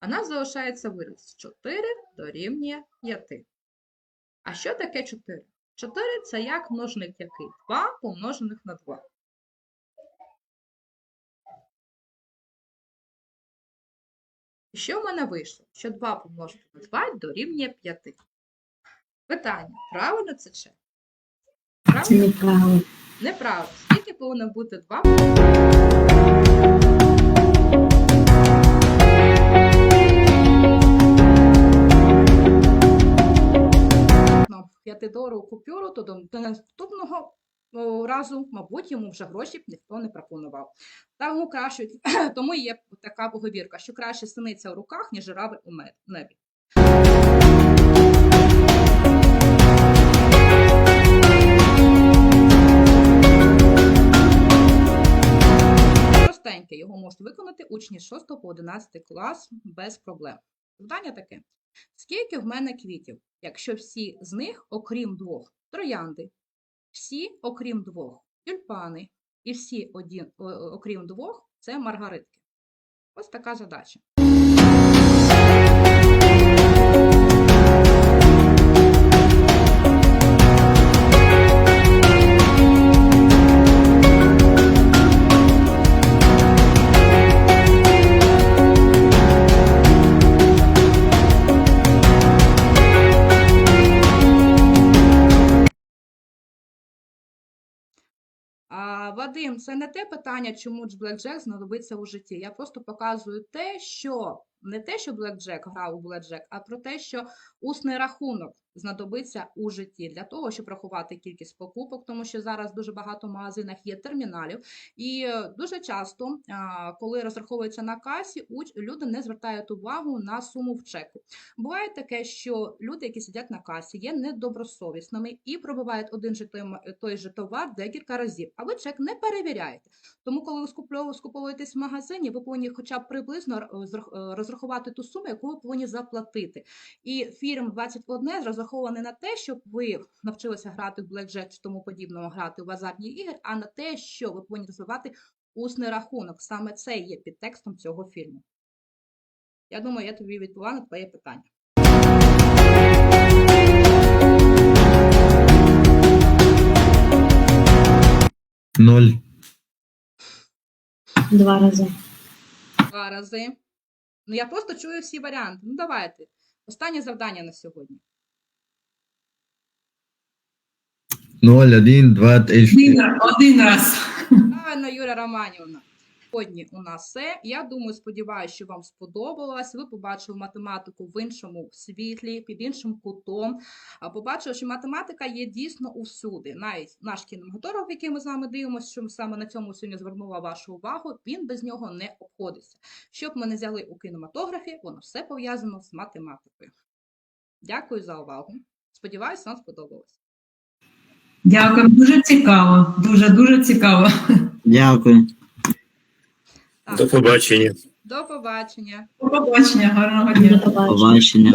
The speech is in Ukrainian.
А нас залишається вираз 4 дорівнює 5. А що таке 4? 4 це як множник який? 2 помножених на 2. І що в мене вийшло? Що 2 помножити на 2 дорівнює 5. Питання, правильно це чи? Правильно? неправильно. Неправильно. Скільки повинно бути 2 5-доларову купюру, то до наступного разу, мабуть, йому вже гроші ніхто не пропонував. Тому, краще, тому є така поговірка, що краще синиця у руках, ніж журавель у небі. Його можуть виконати учні з 6 по 11 клас без проблем. Завдання таке. Скільки в мене квітів, якщо всі з них, окрім двох, троянди, всі, окрім двох, тюльпани, і всі, один, окрім двох, це маргаритки. Ось така задача. А, Вадим, це не те питання, чому Блекджек знадобиться у житті. Я просто показую те, що не те, що Блекджек грав у Блекджек, а про те, що усний рахунок знадобиться у житті для того, щоб рахувати кількість покупок, тому що зараз дуже багато в магазинах є терміналів, і е, дуже часто, коли розраховується на касі, люди не звертають увагу на суму в чеку. Буває таке, що люди, які сидять на касі, є недобросовісними і пробивають один же той, же товар декілька разів, а ви чек не перевіряєте. Тому, коли ви скуповуєтесь в магазині, ви повинні хоча б приблизно зрах- е, розрахувати ту суму, яку ви повинні заплатити. І фільм 21 розрахований на те, щоб ви навчилися грати в блекджек чи тому подібного, грати в азартні ігри, а на те, що ви повинні розвивати усний рахунок. Саме це є підтекстом цього фільму. Я думаю, я тобі відповіла на твоє питання. Ноль. Два рази. Два рази. Ну, я просто чую всі варіанти. Ну, давайте. Останнє завдання на сьогодні. Ноль, один, два, три, чотири. Один, один раз. Правильно, Юля Романівна. Сьогодні у нас все. Я думаю, сподіваюся, що вам сподобалось. Ви побачили математику в іншому світлі, під іншим кутом. А побачили, що математика є дійсно усюди. Навіть наш кінематограф, який ми з вами дивимося, що саме на цьому сьогодні звернула вашу увагу, він без нього не обходиться. Щоб ми не взяли у кінематографі, воно все пов'язано з математикою. Дякую за увагу. Сподіваюся, вам сподобалось. Дякую, дуже цікаво. Дуже дуже цікаво. Дякую. Так, До побачення. до побачення. До побачення, гарного дня. До побачення.